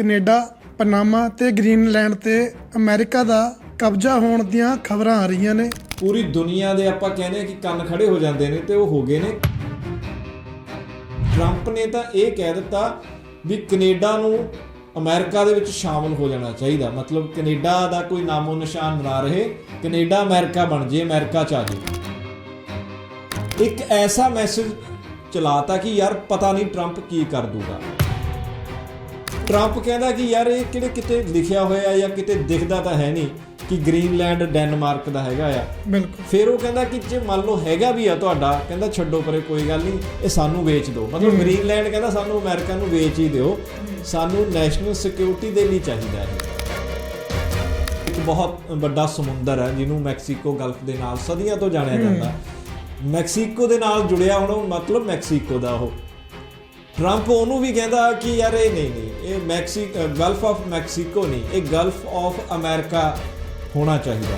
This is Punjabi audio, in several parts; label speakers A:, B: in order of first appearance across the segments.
A: ਕੈਨੇਡਾ, ਪਨਾਮਾ ਤੇ ਗ੍ਰੀਨਲੈਂਡ ਤੇ ਅਮਰੀਕਾ ਦਾ ਕਬਜ਼ਾ ਹੋਣ ਦੀਆਂ ਖਬਰਾਂ ਆ ਰਹੀਆਂ ਨੇ।
B: ਪੂਰੀ ਦੁਨੀਆ ਦੇ ਆਪਾਂ ਕਹਿੰਦੇ ਆ ਕਿ ਕੰਨ ਖੜੇ ਹੋ ਜਾਂਦੇ ਨੇ ਤੇ ਉਹ ਹੋ ਗਏ ਨੇ। ਟਰੰਪ ਨੇ ਤਾਂ ਇਹ ਕਹਿ ਦਿੱਤਾ ਵੀ ਕੈਨੇਡਾ ਨੂੰ ਅਮਰੀਕਾ ਦੇ ਵਿੱਚ ਸ਼ਾਮਲ ਹੋ ਜਾਣਾ ਚਾਹੀਦਾ। ਮਤਲਬ ਕੈਨੇਡਾ ਦਾ ਕੋਈ ਨਾਮੋ ਨਿਸ਼ਾਨ ਨਾ ਰਹੇ। ਕੈਨੇਡਾ ਅਮਰੀਕਾ ਬਣ ਜੇ, ਅਮਰੀਕਾ ਚ ਆ ਜੇ। ਇੱਕ ਐਸਾ ਮੈਸੇਜ ਚਲਾਤਾ ਕਿ ਯਾਰ ਪਤਾ ਨਹੀਂ ਟਰੰਪ ਕੀ ਕਰ ਦੂਗਾ। ਟਰੰਪ ਕਹਿੰਦਾ ਕਿ ਯਾਰ ਇਹ ਕਿਹੜੇ ਕਿਤੇ ਲਿਖਿਆ ਹੋਇਆ ਜਾਂ ਕਿਤੇ ਦਿਖਦਾ ਤਾਂ ਹੈ ਨਹੀਂ ਕਿ ਗ੍ਰੀਨਲੈਂਡ ਡੈਨਮਾਰਕ ਦਾ ਹੈਗਾ ਆ।
A: ਬਿਲਕੁਲ।
B: ਫਿਰ ਉਹ ਕਹਿੰਦਾ ਕਿ ਜੇ ਮੰਨ ਲਓ ਹੈਗਾ ਵੀ ਆ ਤੁਹਾਡਾ ਕਹਿੰਦਾ ਛੱਡੋ ਪਰੇ ਕੋਈ ਗੱਲ ਨਹੀਂ ਇਹ ਸਾਨੂੰ ਵੇਚ ਦਿਓ। ਮਤਲਬ ਗ੍ਰੀਨਲੈਂਡ ਕਹਿੰਦਾ ਸਾਨੂੰ ਅਮਰੀਕਾ ਨੂੰ ਵੇਚ ਹੀ ਦਿਓ। ਸਾਨੂੰ ਨੈਸ਼ਨਲ ਸਿਕਿਉਰਿਟੀ ਦੇ ਲਈ ਚਾਹੀਦਾ ਹੈ ਇੱਕ ਬਹੁਤ ਵੱਡਾ ਸਮੁੰਦਰ ਹੈ ਜਿਹਨੂੰ ਮੈਕਸੀਕੋ ਗਲਫ ਦੇ ਨਾਲ ਸਦੀਆਂ ਤੋਂ ਜਾਣਿਆ ਜਾਂਦਾ। ਮੈਕਸੀਕੋ ਦੇ ਨਾਲ ਜੁੜਿਆ ਹੁਣ ਮਤਲਬ ਮੈਕਸੀਕੋ ਦਾ ਉਹ। ਟਰੰਪ ਉਹਨੂੰ ਵੀ ਕਹਿੰਦਾ ਕਿ ਯਾਰ ਇਹ ਨਹੀਂ ਨਹੀਂ ਇਹ ਮੈਕਸੀਕ ਗਲਫ ਆਫ ਮੈਕਸੀਕੋ ਨਹੀਂ, ਇਹ ਗਲਫ ਆਫ ਅਮਰੀਕਾ ਹੋਣਾ ਚਾਹੀਦਾ।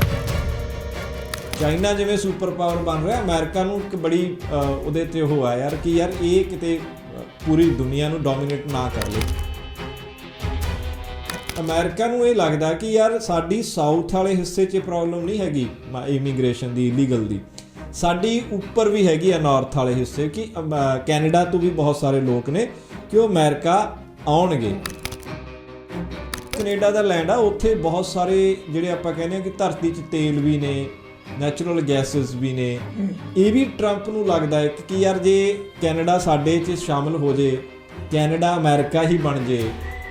B: ਚਾਈਨਾ ਜਿਵੇਂ ਸੁਪਰ ਪਾਵਰ ਬਣ ਰਿਹਾ ਅਮਰੀਕਾ ਨੂੰ ਇੱਕ ਬੜੀ ਉਹਦੇ ਤੇ ਉਹ ਆ ਯਾਰ ਕਿ ਯਾਰ ਇਹ ਕਿਤੇ ਪੂਰੀ ਦੁਨੀਆ ਨੂੰ ਡੋਮਿਨੇਟ ਨਾ ਕਰ ਲੇ। ਅਮਰੀਕਾ ਨੂੰ ਇਹ ਲੱਗਦਾ ਕਿ ਯਾਰ ਸਾਡੀ ਸਾਊਥ ਵਾਲੇ ਹਿੱਸੇ 'ਚ ਪ੍ਰੋਬਲਮ ਨਹੀਂ ਹੈਗੀ ਇਮੀਗ੍ਰੇਸ਼ਨ ਦੀ ਇਲੀਗਲ ਦੀ। ਸਾਡੀ ਉੱਪਰ ਵੀ ਹੈਗੀ ਆ ਨਾਰਥ ਵਾਲੇ ਹਿੱਸੇ ਕਿ ਕੈਨੇਡਾ ਤੋਂ ਵੀ ਬਹੁਤ ਸਾਰੇ ਲੋਕ ਨੇ, ਕਿ ਉਹ ਅਮਰੀਕਾ ਆਉਣਗੇ। ਕੈਨੇਡਾ ਦਾ ਲੈਂਡ ਆ, ਉੱਥੇ ਬਹੁਤ ਸਾਰੇ ਜਿਹੜੇ ਆਪਾਂ ਕਹਿੰਦੇ ਆ ਕਿ ਧਰਤੀ 'ਚ ਤੇਲ ਵੀ ਨੇ ਨੈਚੁਰਲ ਗੈਸਸ ਵੀ ਨੇ। ਇਹ ਵੀ ਟਰੰਪ ਨੂੰ ਲੱਗਦਾ ਹੈ ਕਿ ਯਾਰ ਜੇ ਕੈਨੇਡਾ ਸਾਡੇ 'ਚ ਸ਼ਾਮਲ ਹੋ ਜੇ, ਕੈਨੇਡਾ ਅਮਰੀਕਾ ਹੀ ਬਣ ਜੇ,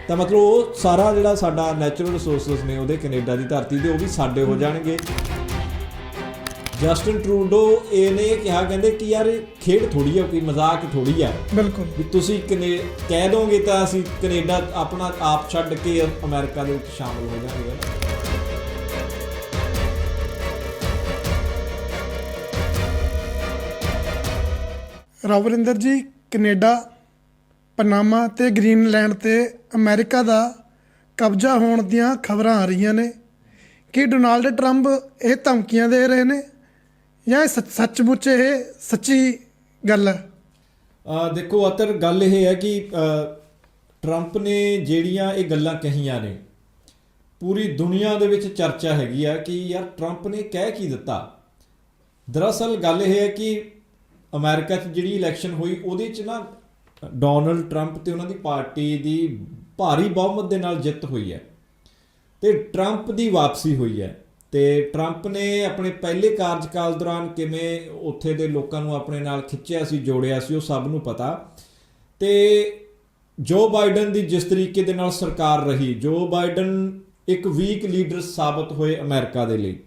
B: ਤਾਂ ਮਤਲਬ ਉਹ ਸਾਰਾ ਜਿਹੜਾ ਸਾਡਾ ਨੈਚੁਰਲ ਰਿਸੋਰਸਸ ਨੇ ਉਹਦੇ ਕੈਨੇਡਾ ਦੀ ਧਰਤੀ ਤੇ ਉਹ ਵੀ ਸਾਡੇ ਹੋ ਜਾਣਗੇ। ਜਸਟਨ ਟਰੂਡੋ ਇਹਨੇ ਕਿਹਾ ਕਹਿੰਦੇ ਕਿ ਯਾਰ ਇਹ ਖੇਡ ਥੋੜੀ ਆ ਕੋਈ ਮਜ਼ਾਕ ਥੋੜੀ ਆ।
A: ਬਿਲਕੁਲ।
B: ਵੀ ਤੁਸੀਂ ਕਨੇ ਕਹਿ ਦੋਗੇ ਤਾਂ ਅਸੀਂ ਕੈਨੇਡਾ ਆਪਣਾ ਆਪ ਛੱਡ ਕੇ ਅਮਰੀਕਾ ਦੇ ਵਿੱਚ ਸ਼ਾਮਲ ਹੋ ਜਾਵਾਂਗੇ।
A: ਰਵਰਿੰਦਰ ਜੀ ਕੈਨੇਡਾ ਪਨਾਮਾ ਤੇ ਗ੍ਰੀਨਲੈਂਡ ਤੇ ਅਮਰੀਕਾ ਦਾ ਕਬਜ਼ਾ ਹੋਣ ਦੀਆਂ ਖਬਰਾਂ ਆ ਰਹੀਆਂ ਨੇ। ਕਿ ਡੋਨਾਲਡ ਟਰੰਪ ਇਹ ਧਮਕੀਆਂ ਦੇ ਰਹੇ ਨੇ? ਜਾਂ ਇਹ ਸੱਚ- ਸੱਚਮੁੱਚ ਇਹ ਸੱਚੀ ਗੱਲ ਹੈ?
B: ਆ ਦੇਖੋ ਅਤਰ ਗੱਲ ਇਹ ਹੈ ਕਿ ਅ, ਟਰੰਪ ਨੇ ਜਿਹੜੀਆਂ ਇਹ ਗੱਲਾਂ ਕਹੀਆਂ ਨੇ ਪੂਰੀ ਦੁਨੀਆ ਦੇ ਵਿੱਚ ਚਰਚਾ ਹੈਗੀ ਆ ਕਿ ਯਾਰ ਟਰੰਪ ਨੇ ਕਹਿ ਕੀ ਦਿੱਤਾ? ਦਰਅਸਲ ਗੱਲ ਇਹ ਹੈ ਕਿ ਅਮਰੀਕਾ 'ਚ ਜਿਹੜੀ ਇਲੈਕਸ਼ਨ ਹੋਈ ਉਹਦੇ 'ਚ ਨਾ ਡੋਨਲਡ ਟਰੰਪ ਤੇ ਉਹਨਾਂ ਦੀ ਪਾਰਟੀ ਦੀ ਭਾਰੀ ਬਹੁਮਤ ਦੇ ਨਾਲ ਜਿੱਤ ਹੋਈ ਹੈ। ਤੇ ਟਰੰਪ ਦੀ ਵਾਪਸੀ ਹੋਈ ਹੈ। ਤੇ ਟਰੰਪ ਨੇ ਆਪਣੇ ਪਹਿਲੇ ਕਾਰਜਕਾਲ ਦੌਰਾਨ ਕਿਵੇਂ ਉੱਥੇ ਦੇ ਲੋਕਾਂ ਨੂੰ ਆਪਣੇ ਨਾਲ ਖਿੱਚਿਆ ਸੀ, ਜੋੜਿਆ ਸੀ, ਉਹ ਸਭ ਨੂੰ ਪਤਾ। ਤੇ ਜੋ ਬਾਈਡਨ ਦੀ ਜਿਸ ਤਰੀਕੇ ਦੇ ਨਾਲ ਸਰਕਾਰ ਰਹੀ ਜੋ ਬਾਈਡਨ ਇੱਕ ਵੀਕ ਲੀਡਰ ਸਾਬਤ ਹੋਏ ਅਮਰੀਕਾ ਦੇ ਲਈ।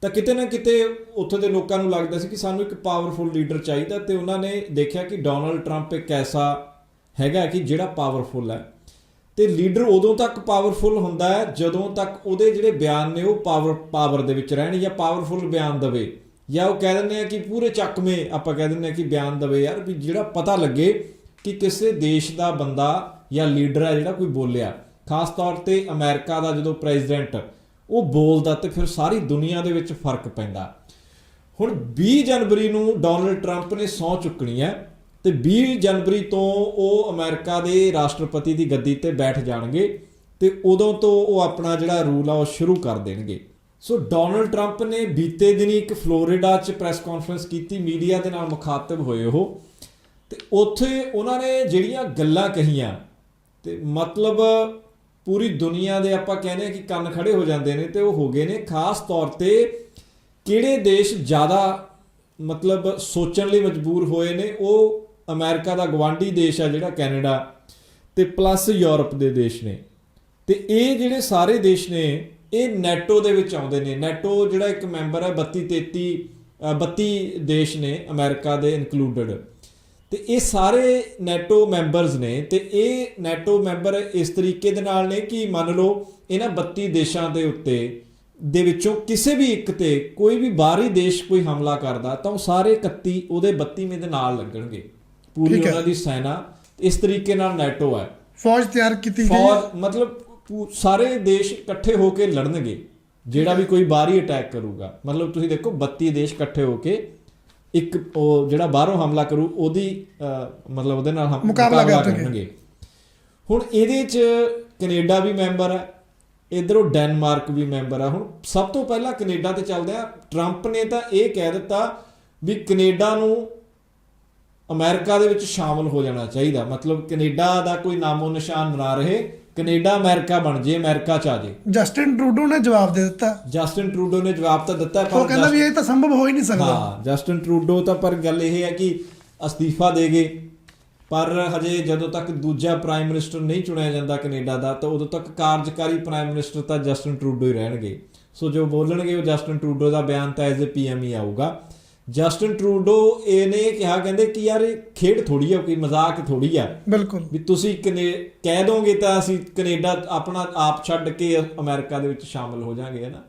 B: ਤਾਂ ਕਿਤੇ ਨਾ ਕਿਤੇ ਉੱਥੇ ਦੇ ਲੋਕਾਂ ਨੂੰ ਲੱਗਦਾ ਸੀ ਕਿ ਸਾਨੂੰ ਇੱਕ ਪਾਵਰਫੁਲ ਲੀਡਰ ਚਾਹੀਦਾ ਤੇ ਉਹਨਾਂ ਨੇ ਦੇਖਿਆ ਕਿ ਡੋਨਲਡ ਟਰੰਪ ਇੱਕ ਐਸਾ ਹੈਗਾ ਕਿ ਜਿਹੜਾ ਪਾਵਰਫੁਲ ਹੈ। ਤੇ ਲੀਡਰ ਉਦੋਂ ਤੱਕ ਪਾਵਰਫੁਲ ਹੁੰਦਾ ਹੈ ਜਦੋਂ ਤੱਕ ਉਹਦੇ ਜਿਹੜੇ ਬਿਆਨ ਨੇ ਉਹ ਪਾਵਰ ਪਾਵਰ ਦੇ ਵਿੱਚ ਰਹਿਣ ਜਾਂ ਪਾਵਰਫੁਲ ਬਿਆਨ ਦਵੇ। ਜਾਂ ਉਹ ਕਹਿ ਦਿੰਦੇ ਆ ਕਿ ਪੂਰੇ ਚੱਕਵੇਂ ਆਪਾਂ ਕਹਿ ਦਿੰਦੇ ਆ ਕਿ ਬਿਆਨ ਦਵੇ ਯਾਰ ਵੀ ਜਿਹੜਾ ਪਤਾ ਲੱਗੇ ਕਿ ਕਿਸੇ ਦੇਸ਼ ਦਾ ਬੰਦਾ ਜਾਂ ਲੀਡਰ ਹੈ ਜਿਹੜਾ ਕੋਈ ਬੋਲਿਆ। ਖਾਸ ਤੌਰ ਤੇ ਅਮਰੀਕਾ ਦਾ ਜਦੋਂ ਪ੍ਰੈਜ਼ੀਡੈਂਟ ਉਹ ਬੋਲਦਾ ਤੇ ਫਿਰ ਸਾਰੀ ਦੁਨੀਆ ਦੇ ਵਿੱਚ ਫ਼ਰਕ ਪੈਂਦਾ। ਹੁਣ 20 ਜਨਵਰੀ ਨੂੰ ਡੋਨਲਡ ਟਰੰਪ ਨੇ ਸਹੁੰ ਚੁੱਕਣੀ ਹੈ। ਤੇ 20 ਜਨਵਰੀ ਤੋਂ ਉਹ ਅਮਰੀਕਾ ਦੇ ਰਾਸ਼ਟਰਪਤੀ ਦੀ ਗੱਦੀ ਤੇ ਬੈਠ ਜਾਣਗੇ ਤੇ ਉਦੋਂ ਤੋਂ ਉਹ ਆਪਣਾ ਜਿਹੜਾ ਰੂਲ ਆ ਉਹ ਸ਼ੁਰੂ ਕਰ ਦੇਣਗੇ। ਸੋ ਡੋਨਲਡ ਟਰੰਪ ਨੇ ਬੀਤੇ ਦਿਨੀ ਇੱਕ ਫਲੋਰੀਡਾ 'ਚ ਪ੍ਰੈਸ ਕਾਨਫਰੰਸ ਕੀਤੀ, ਮੀਡੀਆ ਦੇ ਨਾਲ ਮੁਖਾਤਬ ਹੋਏ ਉਹ। ਤੇ ਉੱਥੇ ਉਹਨਾਂ ਨੇ ਜਿਹੜੀਆਂ ਗੱਲਾਂ ਕਹੀਆਂ, ਤੇ ਮਤਲਬ ਪੂਰੀ ਦੁਨੀਆ ਦੇ ਆਪਾਂ ਕਹਿੰਦੇ ਆ ਕਿ ਕੰਨ ਖੜੇ ਹੋ ਜਾਂਦੇ ਨੇ ਤੇ ਉਹ ਹੋ ਗਏ ਨੇ। ਖਾਸ ਤੌਰ ਤੇ ਕਿਹੜੇ ਦੇਸ਼ ਜ਼ਿਆਦਾ ਮਤਲਬ ਸੋਚਣ ਲਈ ਮਜਬੂਰ ਹੋਏ ਨੇ, ਉਹ ਅਮਰੀਕਾ ਦਾ ਗਵਾਂਢੀ ਦੇਸ਼ ਆ ਜਿਹੜਾ ਕੈਨੇਡਾ ਤੇ ਪਲੱਸ ਯੂਰਪ ਦੇ ਦੇਸ਼ ਨੇ। ਤੇ ਇਹ ਜਿਹੜੇ ਸਾਰੇ ਦੇਸ਼ ਨੇ ਇਹ ਨੈਟੋ ਦੇ ਵਿੱਚ ਆਉਂਦੇ ਨੇ। ਨੈਟੋ ਜਿਹੜਾ ਇੱਕ ਮੈਂਬਰ ਹੈ 32 33 ਅ, 32 ਦੇਸ਼ ਨੇ ਅਮਰੀਕਾ ਦੇ ਇਨਕਲੂਡਡ ਤੇ ਇਹ ਸਾਰੇ ਨੈਟੋ ਮੈਂਬਰਸ ਨੇ ਤੇ ਇਹ ਨੈਟੋ ਮੈਂਬਰ ਇਸ ਤਰੀਕੇ ਦੇ ਨਾਲ ਨੇ ਕਿ ਮੰਨ ਲਓ ਇਹਨਾਂ 32 ਦੇਸ਼ਾਂ ਦੇ ਉੱਤੇ ਦੇ ਵਿੱਚੋਂ ਕਿਸੇ ਵੀ ਇੱਕ ਤੇ ਕੋਈ ਵੀ ਬਾਹਰੀ ਦੇਸ਼ ਕੋਈ ਹਮਲਾ ਕਰਦਾ ਤਾਂ ਉਹ ਸਾਰੇ 31 ਉਹਦੇ 32ਵੇਂ ਦੇ ਨਾਲ ਲੱਗਣਗੇ। ਪੂਰੀ
A: ਠੀਕ ਹੈ।
B: ਉਹਨਾਂ ਦੀ ਸੈਨਾ। ਇਸ ਤਰੀਕੇ ਨਾਲ ਨੈਟੋ ਹੈ।
A: ਫੌਜ ਤਿਆਰ ਕੀਤੀ ਗਈ। ਹੈ
B: ਫੌਜ ਮਤਲਬ ਪੂ- ਸਾਰੇ ਦੇਸ਼ ਇਕੱਠੇ ਹੋ ਕੇ ਲੜਨਗੇ। ਜਿਹੜਾ ਵੀ ਕੋਈ ਬਾਹਰੀ ਅਟੈਕ ਕਰੂਗਾ। ਮਤਲਬ ਤੁਸੀਂ ਦੇਖੋ 32 ਦੇਸ਼ ਇਕੱਠੇ ਹੋ ਕੇ ਇੱਕ ਉਹ ਜਿਹੜਾ ਬਾਹਰੋਂ ਹਮਲਾ ਕਰੂ ਉਹਦੀ ਅਹ, ਮਤਲਬ ਉਹਦੇ ਨਾਲ ਹਮ-
A: ਮੁਕਾਬਲਾ ਕਰਨਗੇ।
B: ਹੁਣ ਇਹਦੇ 'ਚ ਕੈਨੇਡਾ ਵੀ ਮੈਂਬਰ ਹੈ। ਇਧਰੋਂ ਡੈਨਮਾਰਕ ਵੀ ਮੈਂਬਰ ਹੈ। ਹੁਣ ਸਭ ਤੋਂ ਪਹਿਲਾਂ ਕੈਨੇਡਾ ਤੇ ਚੱਲਦੇ ਆ ਟਰੰਪ ਨੇ ਤਾਂ ਇਹ ਕਹਿ ਦਿੱਤਾ ਵੀ ਕੈਨੇਡਾ ਨੂੰ ਅਮਰੀਕਾ ਦੇ ਵਿੱਚ ਸ਼ਾਮਲ ਹੋ ਜਾਣਾ ਚਾਹੀਦਾ। ਮਤਲਬ ਕੈਨੇਡਾ ਦਾ ਕੋਈ ਨਾਮੋ ਨਿਸ਼ਾਨ ਨਾ ਰਹੇ। ਕੈਨੇਡਾ ਅਮਰੀਕਾ ਬਣ ਜੇ ਅਮਰੀਕਾ ਚ ਆ ਜੇ।
A: ਜਸਟਿਨ ਟਰੂਡੋ ਨੇ ਜਵਾਬ ਦੇ ਦਿੱਤਾ।
B: ਜਸਟਿਨ ਟਰੂਡੋ ਨੇ ਜਵਾਬ ਤਾਂ ਦਿੱਤਾ
A: ਉਹ ਕਹਿੰਦਾ ਵੀ ਇਹ ਤਾਂ ਸੰਭਵ ਹੋ ਹੀ ਨਹੀਂ ਸਕਦਾ।
B: ਹਾਂ ਜਸਟਿਨ ਟਰੂਡੋ ਤਾਂ ਪਰ ਗੱਲ ਇਹ ਹੈ ਕਿ ਅਸਤੀਫਾ ਦੇ ਗਏ। ਪਰ ਹਜੇ ਜਦੋਂ ਤੱਕ ਦੂਜਾ ਪ੍ਰਾਈਮ ਮਿਨਿਸਟਰ ਨਹੀਂ ਚੁਣਿਆ ਜਾਂਦਾ ਕੈਨੇਡਾ ਦਾ ਤਾਂ ਉਦੋਂ ਤੱਕ ਕਾਰਜਕਾਰੀ ਪ੍ਰਾਈਮ ਮਿਨਿਸਟਰ ਤਾਂ ਜਸਟਿਨ ਟਰੂਡੋ ਹੀ ਰਹਿਣਗੇ। ਸੋ ਜੋ ਬੋਲਣਗੇ ਉਹ ਜਸਟਿਨ ਟਰੂਡੋ ਦਾ ਬਿਆਨ ਤਾਂ ਐਜ਼ ਅ ਪੀਐਮ ਹੀ ਆਊਗਾ। ਜਸਟਿਨ ਟਰੂਡੋ ਇਹਨੇ ਕਿਹਾ ਕਹਿੰਦੇ ਕਿ ਯਾਰ ਇਹ ਖੇਡ ਥੋੜੀ ਆ ਕੋਈ ਮਜ਼ਾਕ ਥੋੜੀ ਆ।
A: ਬਿਲਕੁਲ।
B: ਵੀ ਤੁਸੀਂ ਕਨੇ ਕਹਿ ਦੋਗੇ ਤਾਂ ਅਸੀਂ ਕੈਨੇਡਾ ਆਪਣਾ ਆਪ ਛੱਡ ਕੇ ਅਮਰੀਕਾ ਦੇ ਵਿੱਚ ਸ਼ਾਮਲ ਹੋ ਜਾਾਂਗੇ ਹੈ ਨਾ?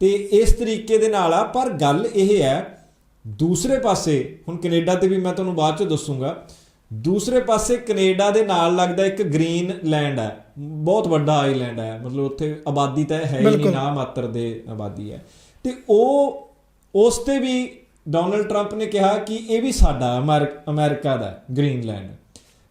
B: ਤੇ ਇਸ ਤਰੀਕੇ ਦੇ ਨਾਲ ਆ ਪਰ ਗੱਲ ਇਹ ਹੈ ਦੂਸਰੇ ਪਾਸੇ ਹੁਣ ਕੈਨੇਡਾ ਤੇ ਵੀ ਮੈਂ ਤੁਹਾਨੂੰ ਬਾਅਦ ਚ ਦੱਸੂਗਾ ਦੂਸਰੇ ਪਾਸੇ ਕੈਨੇਡਾ ਦੇ ਨਾਲ ਲੱਗਦਾ ਇੱਕ ਗ੍ਰੀਨ ਲੈਂਡ ਹੈ ਬਹੁਤ ਵੱਡਾ ਆਈਲੈਂਡ ਹੈ ਮਤਲਬ ਉੱਥੇ ਆਬਾਦੀ ਤਾਂ ਹੈ ਹੀ ਨਹੀਂ। ਨਾ ਮਾਤਰ ਦੇ ਆਬਾਦੀ ਹੈ। ਤੇ ਉਹ ਉਸ ਤੇ ਵੀ ਡੋਨਲਡ ਟਰੰਪ ਨੇ ਕਿਹਾ ਕਿ ਇਹ ਵੀ ਸਾਡਾ ਅਮਰ- ਅਮਰੀਕਾ ਦਾ ਗ੍ਰੀਨਲੈਂਡ।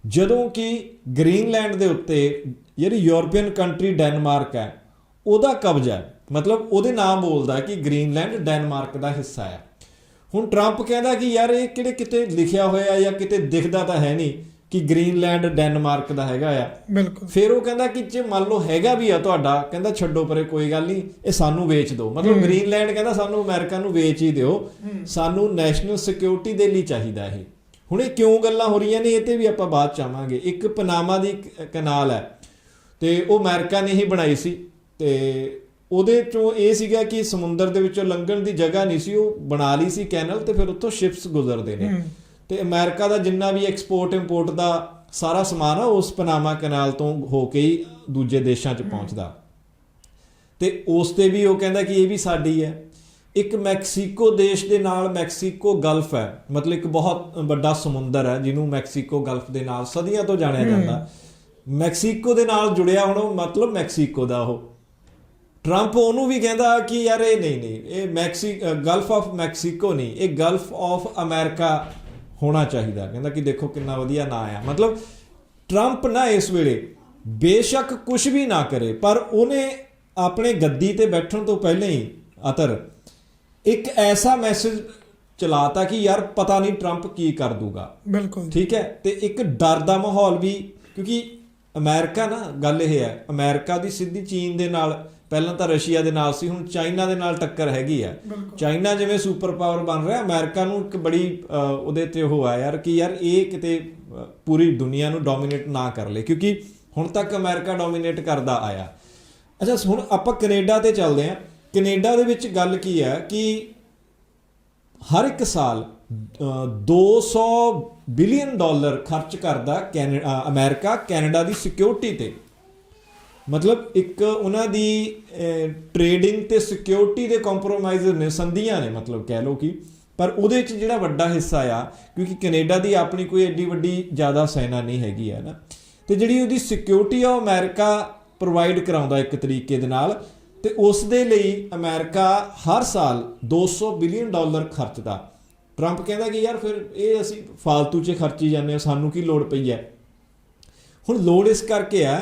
B: ਜਦੋਂ ਕਿ ਗ੍ਰੀਨਲੈਂਡ ਦੇ ਉੱਤੇ ਜਿਹੜੀ ਯੂਰਪੀਅਨ ਕੰਟਰੀ ਡੈਨਮਾਰਕ ਹੈ, ਉਹਦਾ ਕਬਜ਼ਾ ਮਤਲਬ ਉਹਦੇ ਨਾਮ ਬੋਲਦਾ ਕਿ ਗ੍ਰੀਨਲੈਂਡ ਡੈਨਮਾਰਕ ਦਾ ਹਿੱਸਾ ਹੈ। ਹੁਣ ਟਰੰਪ ਕਹਿੰਦਾ ਕਿ ਯਾਰ ਇਹ ਕਿਹੜੇ ਕਿਤੇ ਲਿਖਿਆ ਹੋਇਆ ਜਾਂ ਕਿਤੇ ਦਿਖਦਾ ਤਾਂ ਹੈ ਨਹੀਂ। ਕਿ ਗ੍ਰੀਨਲੈਂਡ ਡੈਨਮਾਰਕ ਦਾ ਹੈਗਾ ਆ।
A: ਬਿਲਕੁਲ।
B: ਫਿਰ ਉਹ ਕਹਿੰਦਾ ਕਿ ਜੇ ਮੰਨ ਲਓ ਹੈਗਾ ਵੀ ਆ ਤੁਹਾਡਾ ਕਹਿੰਦਾ ਛੱਡੋ ਪਰੇ ਕੋਈ ਗੱਲ ਨਹੀਂ ਇਹ ਸਾਨੂੰ ਵੇਚ ਦਿਓ। ਮਤਲਬ ਗ੍ਰੀਨਲੈਂਡ ਕਹਿੰਦਾ ਸਾਨੂੰ ਅਮਰੀਕਾ ਨੂੰ ਵੇਚ ਹੀ ਦਿਓ। ਸਾਨੂੰ ਨੈਸ਼ਨਲ ਸਿਕਿਉਰਿਟੀ ਦੇ ਲਈ ਚਾਹੀਦਾ ਇਹ। ਹੁਣ ਇਹ ਕਿਉਂ ਗੱਲਾਂ ਹੋ ਰਹੀਆਂ ਨੇ ਇਹ ਤੇ ਵੀ ਆਪਾਂ ਬਾਅਦ ਚ ਆਵਾਂਗੇ। ਇੱਕ ਪਨਾਮਾ ਦੀ ਕਨਾਲ ਹੈ। ਤੇ ਉਹ ਅਮਰੀਕਾ ਨੇ ਹੀ ਬਣਾਈ ਸੀ। ਤੇ ਉਹਦੇ ਚੋਂ ਇਹ ਸੀਗਾ ਕਿ ਸਮੁੰਦਰ ਦੇ ਵਿੱਚੋਂ ਲੰਘਣ ਦੀ ਜਗ੍ਹਾ ਨਹੀਂ ਸੀ ਉਹ ਬਣਾ ਲਈ ਸੀ ਕੈਨਲ ਤੇ ਫਿਰ ਉੱਥੋਂ ਸ਼ਿਪਸ ਗੁਜ਼ਰਦੇ ਨੇ। ਤੇ ਅਮਰੀਕਾ ਦਾ ਜਿੰਨਾ ਵੀ ਐਕਸਪੋਰਟ ਇੰਪੋਰਟ ਦਾ ਸਾਰਾ ਸਮਾਨ ਆ ਉਸ ਪਨਾਮਾ ਕਨਾਲ ਤੋਂ ਹੋ ਕੇ ਹੀ ਦੂਜੇ ਦੇਸ਼ਾਂ 'ਚ ਪਹੁੰਚਦਾ। ਤੇ ਉਸ ਤੇ ਵੀ ਉਹ ਕਹਿੰਦਾ ਕਿ ਇਹ ਵੀ ਸਾਡੀ ਹੈ। ਇੱਕ ਮੈਕਸੀਕੋ ਦੇਸ਼ ਦੇ ਨਾਲ ਮੈਕਸੀਕੋ ਗਲਫ ਹੈ। ਮਤਲਬ ਇੱਕ ਬਹੁਤ ਵੱਡਾ ਸਮੁੰਦਰ ਹੈ ਜਿਹਨੂੰ ਮੈਕਸੀਕੋ ਗਲਫ ਦੇ ਨਾਲ ਸਦੀਆਂ ਤੋਂ ਜਾਣਿਆ ਜਾਂਦਾ। ਮੈਕਸੀਕੋ ਦੇ ਨਾਲ ਜੁੜਿਆ ਹੁਣ ਮਤਲਬ ਮੈਕਸੀਕੋ ਦਾ ਉਹ। ਟਰੰਪ ਉਹਨੂੰ ਵੀ ਕਹਿੰਦਾ ਕਿ ਯਾਰ ਇਹ ਨਹੀਂ ਨਹੀਂ ਇਹ ਮੈਕਸੀ ਗਲਫ ਆਫ ਮੈਕਸੀਕੋ ਨਹੀਂ ਇਹ ਗਲਫ ਆਫ ਅਮਰੀਕਾ ਹੋਣਾ ਚਾਹੀਦਾ। ਕਹਿੰਦਾ ਕਿ ਦੇਖੋ ਕਿੰਨਾ ਵਧੀਆ ਨਾਂ ਆ। ਮਤਲਬ ਟਰੰਪ ਨਾ ਇਸ ਵੇਲੇ ਬੇਸ਼ੱਕ ਕੁਝ ਵੀ ਨਾ ਕਰੇ ਪਰ ਉਹਨੇ ਆਪਣੇ ਗੱਦੀ ਤੇ ਬੈਠਣ ਤੋਂ ਪਹਿਲਾਂ ਹੀ ਅਤਰ ਇੱਕ ਐਸਾ ਮੈਸੇਜ ਚਲਾਤਾ ਕਿ ਯਾਰ ਪਤਾ ਨਹੀਂ ਟਰੰਪ ਕੀ ਕਰ ਦੂਗਾ।
A: ਬਿਲਕੁਲ।
B: ਠੀਕ ਹੈ? ਤੇ ਇੱਕ ਡਰ ਦਾ ਮਾਹੌਲ ਵੀ ਕਿਉਂਕਿ ਅਮਰੀਕਾ ਨਾ ਗੱਲ ਇਹ ਹੈ ਅਮਰੀਕਾ ਦੀ ਸਿੱਧੀ ਚੀਨ ਦੇ ਨਾਲ ਪਹਿਲਾਂ ਤਾਂ ਰਸ਼ੀਆ ਦੇ ਨਾਲ ਸੀ ਹੁਣ ਚਾਈਨਾ ਦੇ ਨਾਲ ਟੱਕਰ ਹੈਗੀ ਆ। ਚਾਈਨਾ ਜਿਵੇਂ ਸੁਪਰ ਪਾਵਰ ਬਣ ਰਿਹਾ ਅਮਰੀਕਾ ਨੂੰ ਇੱਕ ਬੜੀ ਉਹਦੇ ਤੇ ਉਹ ਆ ਯਾਰ ਕਿ ਯਾਰ ਇਹ ਕਿਤੇ ਪੂਰੀ ਦੁਨੀਆ ਨੂੰ ਡੋਮਿਨੇਟ ਨਾ ਕਰ ਲੇ ਕਿਉਂਕਿ ਹੁਣ ਤੱਕ ਅਮਰੀਕਾ ਡੋਮਿਨੇਟ ਕਰਦਾ ਆਇਆ। ਅੱਛਾ ਹੁਣ ਆਪਾਂ ਕੈਨੇਡਾ ਤੇ ਚੱਲਦੇ ਹਾਂ ਕੈਨੇਡਾ ਦੇ ਵਿੱਚ ਗੱਲ ਕੀ ਹੈ ਕਿ ਹਰ ਇੱਕ ਸਾਲ ਅ, 200 ਬਿਲੀਅਨ ਡਾਲਰ ਖਰਚ ਕਰਦਾ ਅਮਰੀਕਾ ਕੈਨੇਡਾ ਦੀ ਸਿਕਿਉਰਿਟੀ ਤੇ। ਮਤਲਬ ਇੱਕ ਉਹਨਾਂ ਦੀ ਟ੍ਰੇਡਿੰਗ ਤੇ ਸਿਕਿਉਰਿਟੀ ਦੇ ਕੰਪਰੋਮਾਈਜ਼ ਨੇ, ਸੰਧੀਆਂ ਨੇ, ਮਤਲਬ ਕਹਿ ਲਓ ਕਿ। ਪਰ ਉਹਦੇ ਵਿੱਚ ਜਿਹੜਾ ਵੱਡਾ ਹਿੱਸਾ ਆ, ਕਿਉਂਕਿ ਕੈਨੇਡਾ ਦੀ ਆਪਣੀ ਕੋਈ ਐਡੀ ਵੱਡੀ ਜ਼ਿਆਦਾ ਸੈਨਾ ਨਹੀਂ ਹੈਗੀ ਆ ਨਾ। ਤੇ ਜਿਹੜੀ ਉਹਦੀ ਸਿਕਿਉਰਿਟੀ ਆ, ਉਹ ਅਮਰੀਕਾ ਪ੍ਰੋਵਾਈਡ ਕਰਾਉਂਦਾ ਇੱਕ ਤਰੀਕੇ ਦੇ ਨਾਲ। ਤੇ ਉਸ ਦੇ ਲਈ ਅਮਰੀਕਾ ਹਰ ਸਾਲ 200 ਬਿਲੀਅਨ ਡਾਲਰ ਖਰਚਦਾ। ਟਰੰਪ ਕਹਿੰਦਾ ਕਿ ਯਾਰ ਫਿਰ ਇਹ ਅਸੀਂ ਫालतू 'ਚ ਖਰਚੀ ਜਾਂਦੇ ਹਾਂ ਸਾਨੂੰ ਕੀ ਲੋੜ ਪਈ ਹੈ ਹੁਣ ਲੋੜ ਇਸ ਕਰਕੇ ਆ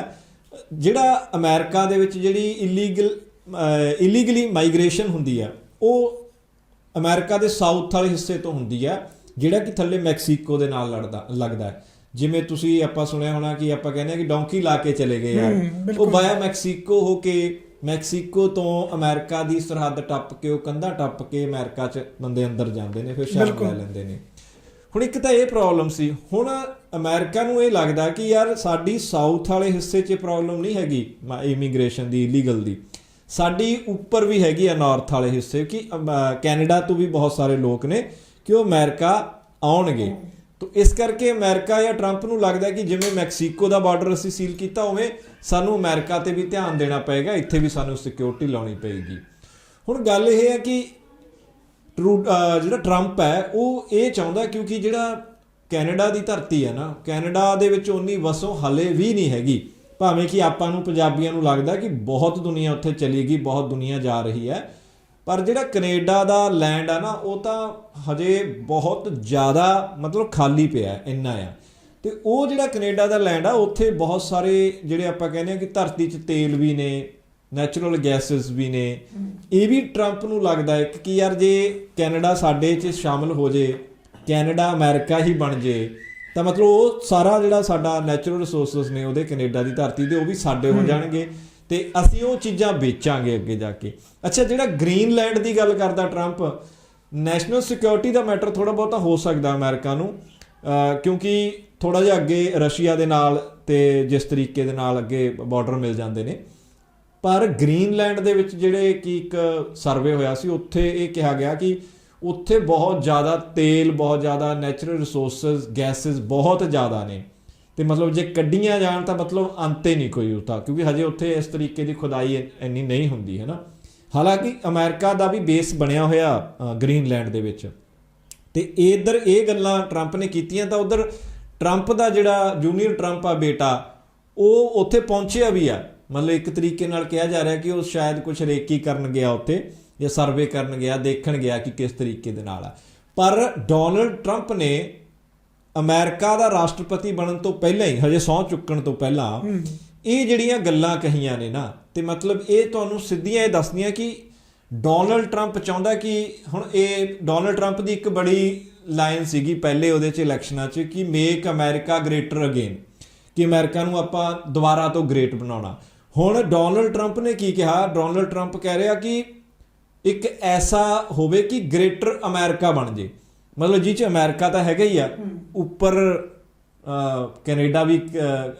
B: ਜਿਹੜਾ ਅਮਰੀਕਾ ਦੇ ਵਿੱਚ ਜਿਹੜੀ ਇਲੀਗਲ ਇਲੀਗਲੀ ਮਾਈਗ੍ਰੇਸ਼ਨ ਹੁੰਦੀ ਆ ਉਹ ਅਮਰੀਕਾ ਦੇ ਸਾਊਥ ਵਾਲੇ ਹਿੱਸੇ ਤੋਂ ਹੁੰਦੀ ਆ ਜਿਹੜਾ ਕਿ ਥੱਲੇ ਮੈਕਸੀਕੋ ਦੇ ਨਾਲ ਲੜਦਾ ਲੱਗਦਾ ਹੈ ਜਿਵੇਂ ਤੁਸੀਂ ਆਪਾਂ ਸੁਣਿਆ ਹੋਣਾ ਕਿ ਆਪਾਂ ਕਹਿੰਦੇ ਆ ਕਿ ਡੌਂਕੀ ਲਾ ਕੇ ਚਲੇ ਗਏ ਯਾਰ
A: ਹੂੰ,
B: ਉਹ। ਬਾਇਆ ਮੈਕਸੀਕੋ ਹੋ ਕੇ ਮੈਕਸੀਕੋ ਤੋਂ ਅਮਰੀਕਾ ਦੀ ਸਰਹੱਦ ਟੱਪ ਕੇ ਉਹ ਕੰਧਾ ਟੱਪ ਕੇ ਅਮਰੀਕਾ 'ਚ ਬੰਦੇ ਅੰਦਰ ਜਾਂਦੇ ਨੇ ਫਿਰ ਸ਼ਹਿਰ। ਲੈ ਲੈਂਦੇ ਨੇ ਹੁਣ ਇੱਕ ਤਾਂ ਇਹ ਪ੍ਰੋਬਲਮ ਸੀ ਹੁਣ ਅਮਰੀਕਾ ਨੂੰ ਇਹ ਲੱਗਦਾ ਕਿ ਯਾਰ ਸਾਡੀ ਸਾਊਥ ਵਾਲੇ ਹਿੱਸੇ 'ਚ ਪ੍ਰੋਬਲਮ ਨਹੀਂ ਹੈਗੀ ਇਮੀਗ੍ਰੇਸ਼ਨ ਦੀ ਇਲੀਗਲ ਦੀ। ਸਾਡੀ ਉੱਪਰ ਵੀ ਹੈਗੀ ਆ ਨਾਰਥ ਵਾਲੇ ਹਿੱਸੇ ਕਿ ਕੈਨੇਡਾ ਤੋਂ ਵੀ ਬਹੁਤ ਸਾਰੇ ਲੋਕ ਨੇ ਕਿ ਉਹ ਅਮਰੀਕਾ ਆਉਣਗੇ। ਤਾਂ ਇਸ ਕਰਕੇ ਅਮਰੀਕਾ ਜਾਂ ਟਰੰਪ ਨੂੰ ਲੱਗਦਾ ਕਿ ਜਿਵੇਂ ਮੈਕਸੀਕੋ ਦਾ ਬਾਰਡਰ ਅਸੀਂ ਸੀਲ ਕੀਤਾ ਉਵੇਂ ਸਾਨੂੰ ਅਮਰੀਕਾ ਤੇ ਵੀ ਧਿਆਨ ਦੇਣਾ ਪਏਗਾ, ਇੱਥੇ ਵੀ ਸਾਨੂੰ ਸਿਕਿਉਰਿਟੀ ਲਾਉਣੀ ਪਏਗੀ। ਹੁਣ ਗੱਲ ਇਹ ਹੈ ਕਿ ਟਰੂ ਜਿਹੜਾ ਟਰੰਪ ਹੈ, ਉਹ ਇਹ ਚਾਹੁੰਦਾ ਕਿਉਂਕਿ ਜਿਹੜਾ ਕੈਨੇਡਾ ਦੀ ਧਰਤੀ ਹੈ ਨਾ ਕੈਨੇਡਾ ਦੇ ਵਿੱਚ ਉਨੀ ਵਸੋਂ ਹਲੇ ਵੀ ਨਹੀਂ ਹੈਗੀ। ਭਾਵੇਂ ਕਿ ਆਪਾਂ ਨੂੰ ਪੰਜਾਬੀਆਂ ਨੂੰ ਲੱਗਦਾ ਕਿ ਬਹੁਤ ਦੁਨੀਆ ਉੱਥੇ ਚਲੀ ਗਈ ਬਹੁਤ ਦੁਨੀਆ ਜਾ ਰਹੀ ਹੈ ਪਰ ਜਿਹੜਾ ਕੈਨੇਡਾ ਦਾ ਲੈਂਡ ਆ ਨਾ ਉਹ ਤਾਂ ਹਜੇ ਬਹੁਤ ਜ਼ਿਆਦਾ ਮਤਲਬ ਖਾਲੀ ਪਿਆ ਇੰਨਾ ਆ। ਤੇ ਉਹ ਜਿਹੜਾ ਕੈਨੇਡਾ ਦਾ ਲੈਂਡ ਆ ਉੱਥੇ ਬਹੁਤ ਸਾਰੇ ਜਿਹੜੇ ਆਪਾਂ ਕਹਿੰਦੇ ਆ ਕਿ ਧਰਤੀ 'ਚ ਤੇਲ ਵੀ ਨੇ ਨੈਚੁਰਲ ਗੈਸਸ ਵੀ ਨੇ ਇਹ ਵੀ ਟਰੰਪ ਨੂੰ ਲੱਗਦਾ ਹੈ ਕਿ ਯਾਰ ਜੇ ਕੈਨੇਡਾ ਸਾਡੇ 'ਚ ਸ਼ਾਮਲ ਹੋ ਜੇ ਕੈਨੇਡਾ ਅਮਰੀਕਾ ਹੀ ਬਣ ਜੇ ਤਾਂ ਮਤਲਬ ਉਹ ਸਾਰਾ ਜਿਹੜਾ ਸਾਡਾ ਨੈਚੁਰਲ ਰਿਸੋਰਸਸ ਨੇ ਉਹਦੇ ਕੈਨੇਡਾ ਦੀ ਧਰਤੀ ਦੇ ਉਹ ਵੀ ਸਾਡੇ ਹੋ ਜਾਣਗੇ ਤੇ ਅਸੀਂ ਉਹ ਚੀਜ਼ਾਂ ਵੇਚਾਂਗੇ ਅੱਗੇ ਜਾ ਕੇ। ਅੱਛਾ ਜਿਹੜਾ ਗ੍ਰੀਨਲੈਂਡ ਦੀ ਗੱਲ ਕਰਦਾ ਟਰੰਪ ਨੈਸ਼ਨਲ ਸਿਕਿਉਰਿਟੀ ਦਾ ਮੈਟਰ ਥੋੜਾ ਬਹੁਤਾ ਹੋ ਸਕਦਾ ਅਮਰੀਕਾ ਨੂੰ ਕਿਉਂਕਿ ਥੋੜਾ ਜਿਹਾ ਅੱਗੇ ਰਸ਼ੀਆ ਦੇ ਨਾਲ ਤੇ ਜਿਸ ਤਰੀਕੇ ਦੇ ਨਾਲ ਅੱਗੇ ਬਾਰਡਰ ਮਿਲ ਜਾਂਦੇ ਨੇ। ਪਰ ਗ੍ਰੀਨਲੈਂਡ ਦੇ ਵਿੱਚ ਜਿਹੜੇ ਕੀ ਇੱਕ ਸਰਵੇ ਹੋਇਆ ਸੀ ਉੱਥੇ ਇਹ ਕਿਹਾ ਗਿਆ ਕਿ ਉੱਥੇ ਬਹੁਤ ਜ਼ਿਆਦਾ ਤੇਲ ਬਹੁਤ ਜ਼ਿਆਦਾ ਨੈਚੁਰਲ ਰਿਸੋਰਸਸ ਗੈਸਸ ਬਹੁਤ ਜ਼ਿਆਦਾ ਨੇ। ਤੇ ਮਤਲਬ ਜੇ ਕੱਢੀਆਂ ਜਾਣ ਤਾਂ ਮਤਲਬ ਅੰਤੇ ਨਹੀਂ ਕੋਈ ਉਤਾ ਕਿਉਂਕਿ ਹਜੇ ਉੱਥੇ ਇਸ ਤਰੀਕੇ ਦੀ ਖੁਦਾਈ ਇ- ਇੰਨੀ ਨਹੀਂ ਹੁੰਦੀ ਹੈ ਨਾ? ਹਾਲਾਂਕਿ ਅਮਰੀਕਾ ਦਾ ਵੀ ਬੇਸ ਬਣਿਆ ਹੋਇਆ ਅ, ਗ੍ਰੀਨਲੈਂਡ ਦੇ ਵਿੱਚ। ਤੇ ਇਧਰ ਇਹ ਗੱਲਾਂ ਟਰੰਪ ਨੇ ਕੀਤੀਆਂ ਤਾਂ ਉਧਰ ਟਰੰਪ ਦਾ ਜਿਹੜਾ ਜੂਨੀਅਰ ਟਰੰਪ ਆ ਬੇਟਾ ਉਹ ਉੱਥੇ ਪਹੁੰਚਿਆ ਵੀ ਆ। ਮਤਲਬ ਇੱਕ ਤਰੀਕੇ ਨਾਲ ਕਿਹਾ ਜਾ ਰਿਹਾ ਕਿ ਉਹ ਸ਼ਾਇਦ ਕੁਝ ਰੇਕੀ ਕਰਨ ਗਿਆ ਉੱਥੇ। ਜਾਂ ਸਰਵੇ ਕਰਨ ਗਿਆ ਦੇਖਣ ਗਿਆ ਕਿ ਕਿਸ ਤਰੀਕੇ ਦੇ ਨਾਲ ਆ। ਪਰ ਡੋਨਲਡ ਟਰੰਪ ਨੇ ਅਮਰੀਕਾ ਦਾ ਰਾਸ਼ਟਰਪਤੀ ਬਣਨ ਤੋਂ ਪਹਿਲਾਂ ਹੀ ਹਜੇ ਸਹੁੰ ਚੁੱਕਣ ਤੋਂ ਪਹਿਲਾਂ ਇਹ ਜਿਹੜੀਆਂ ਗੱਲਾਂ ਕਹੀਆਂ ਨੇ ਨਾ ਤੇ ਮਤਲਬ ਇਹ ਤੁਹਾਨੂੰ ਸਿੱਧੀਆਂ ਇਹ ਦੱਸਦੀਆਂ ਕਿ ਡੋਨਲਡ ਟਰੰਪ ਚਾਹੁੰਦਾ ਕਿ ਹੁਣ ਇਹ ਡੋਨਲਡ ਟਰੰਪ ਦੀ ਇੱਕ ਬੜੀ ਲਾਈਨ ਸੀਗੀ ਪਹਿਲੇ ਉਹਦੇ ਚ ਇਲੈਕਸ਼ਨਾਂ 'ਚ ਕਿ ਮੇਕ ਅਮਰੀਕਾ ਗ੍ਰੇਟਰ ਅਗੇਨ ਕਿ ਅਮਰੀਕਾ ਨੂੰ ਆਪਾਂ ਦੁਬਾਰਾ ਤੋਂ ਗ੍ਰੇਟ ਬਣਾਉਣਾ। ਹੁਣ ਡੋਨਲਡ ਟਰੰਪ ਨੇ ਕੀ ਕਿਹਾ? ਡੋਨਲਡ ਟਰੰਪ ਕਹਿ ਰਿਹਾ ਕਿ ਇੱਕ ਐਸਾ ਹੋਵੇ ਕਿ ਗ੍ਰੇਟਰ ਅਮਰੀਕਾ ਬਣ ਜੇ। ਮਤਲਬ ਜਿਹ ਚ ਅਮਰੀਕਾ ਤਾਂ ਹੈਗਾ ਹੀ ਆ। ਉੱਪਰ ਕੈਨੇਡਾ ਵੀ